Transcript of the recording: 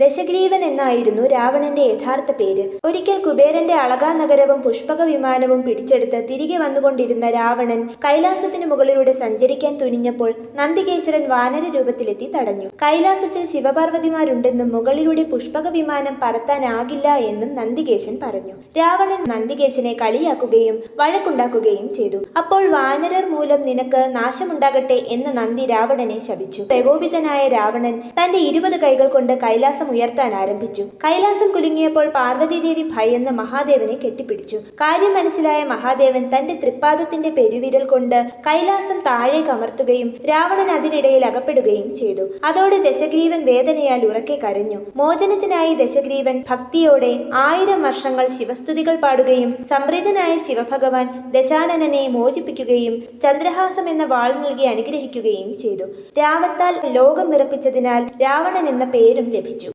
ദശഗ്രീവൻ എന്നായിരുന്നു രാവണന്റെ യഥാർത്ഥ പേര്. ഒരിക്കൽ കുബേരന്റെ അളകാ നഗരവും പുഷ്പക വിമാനവും പിടിച്ചെടുത്ത് തിരികെ വന്നുകൊണ്ടിരുന്ന രാവണൻ കൈലാസത്തിന് മുകളിലൂടെ സഞ്ചരിക്കാൻ തുനിഞ്ഞപ്പോൾ നന്ദികേശ്വരൻ വാനര രൂപത്തിലെത്തി തടഞ്ഞു. കൈലാസത്തിൽ ശിവപാർവതിമാരുണ്ടെന്നും മുകളിലൂടെ പുഷ്പക വിമാനം പറത്താനാകില്ല എന്നും നന്ദികേശൻ പറഞ്ഞു. രാവണൻ നന്ദികേശനെ കളിയാക്കുകയും വഴക്കുണ്ടാക്കുകയും ചെയ്തു. അപ്പോൾ വാനരർ മൂലം നിനക്ക് നാശമുണ്ടാകട്ടെ എന്ന് നന്ദി രാവണനെ ശപിച്ചു. പ്രകോപിതനായ രാവണൻ തന്റെ ഇരുപത് കൈകൾ കൊണ്ട് കൈലാസം ഉയർത്താൻ ആരംഭിച്ചു. കൈലാസം കുലുങ്ങിയപ്പോൾ പാർവതീദേവി ഭയന്ന് മഹാദേവനെ കെട്ടിപ്പിടിച്ചു. കാര്യം മനസ്സിലായ മഹാദേവൻ തന്റെ തൃപ്പാദത്തിന്റെ പെരുവിരൽ കൊണ്ട് കൈലാസം താഴെ കമർത്തുകയും രാവണൻ അതിനിടയിൽ അകപ്പെടുകയും ചെയ്തു. അതോടെ ദശഗ്രീവൻ വേദനയാൽ ഉറക്കെ കരഞ്ഞു. മോചനത്തിനായി ദശഗ്രീവൻ ഭക്തിയോടെ ആയിരം വർഷങ്ങൾ ശിവസ്തുതികൾ പാടുകയും സമൃദ്ധനായ ശിവഭഗവാൻ ദശാനനെ മോചിപ്പിക്കുകയും ചന്ദ്രഹാസം എന്ന വാൾ നൽകി അനുഗ്രഹിക്കുകയും ചെയ്തു. രാവത്താൽ ലോകം വിറപ്പിച്ചതിനാൽ രാവണൻ എന്ന പേരും ലഭിച്ചു.